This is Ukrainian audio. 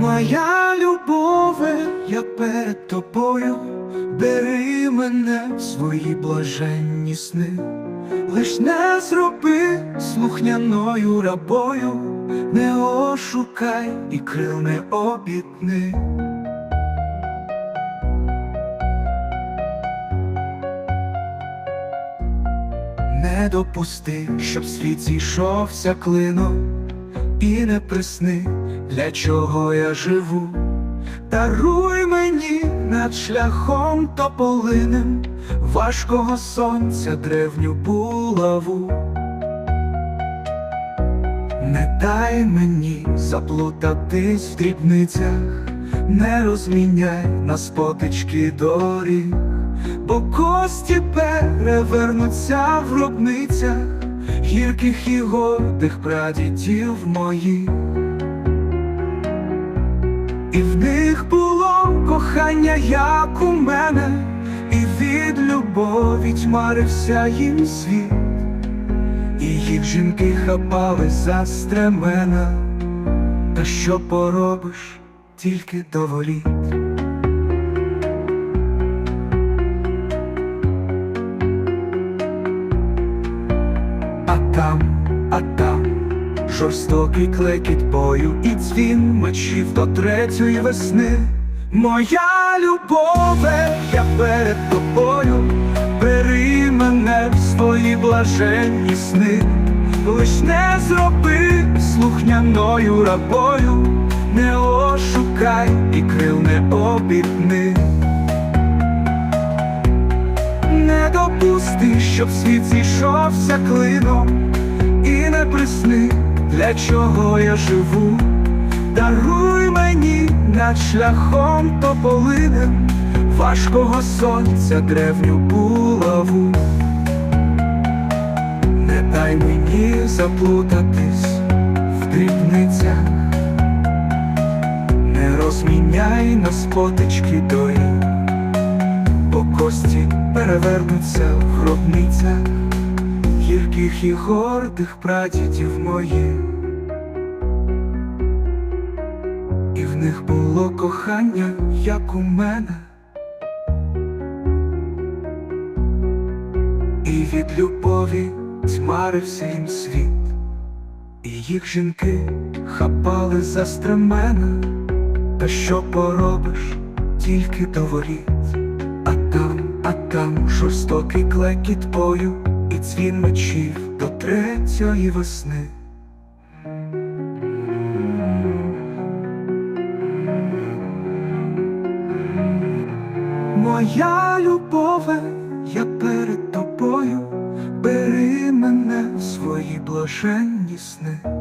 Моя любове, я перед тобою, бери мене в свої блаженні сни, лиш не зроби слухняною рабою, не ошукай і крил не обітни. Не допусти, щоб світ зійшовся клином. І не присни, для чого я живу. Даруй мені над шляхом тополиним важкого сонця древню булаву. Не дай мені заплутатись в дрібницях, не розміняй на спотички доріг, бо кості перевернуться в гробницях гірких і гордих прадідів моїх. І в них було кохання, як у мене, і від любові тьмарився їм світ, і їх жінки хапали за стремена, та що поробиш, тільки доволіть. Жорстокий клекіт бою і дзвін мечів до третьої весни. Моя любове, я перед тобою, бери мене в свої блаженні сни, лиш не зроби слухняною рабою, не ошукай і крил не обітни. Не допусти, щоб світ зійшовся клином і не присни, для чого я живу. Даруй мені над шляхом тополинем важкого сонця древню булаву. Не дай мені заплутатись в дрібницях, не розміняй на спотички доріг бо кості перевернуться в гробницях гірких і гордих прадідів моїх. І в них було кохання, як у мене, і від любові тьмарився їм світ, і їх жінки хапали за стремена, та що поробиш, тільки до воріт. А там, а там жорстокий клекіт бою і цвін мечів до третьої весни. Моя любове, я перед тобою, бери мене в свої блаженні сни.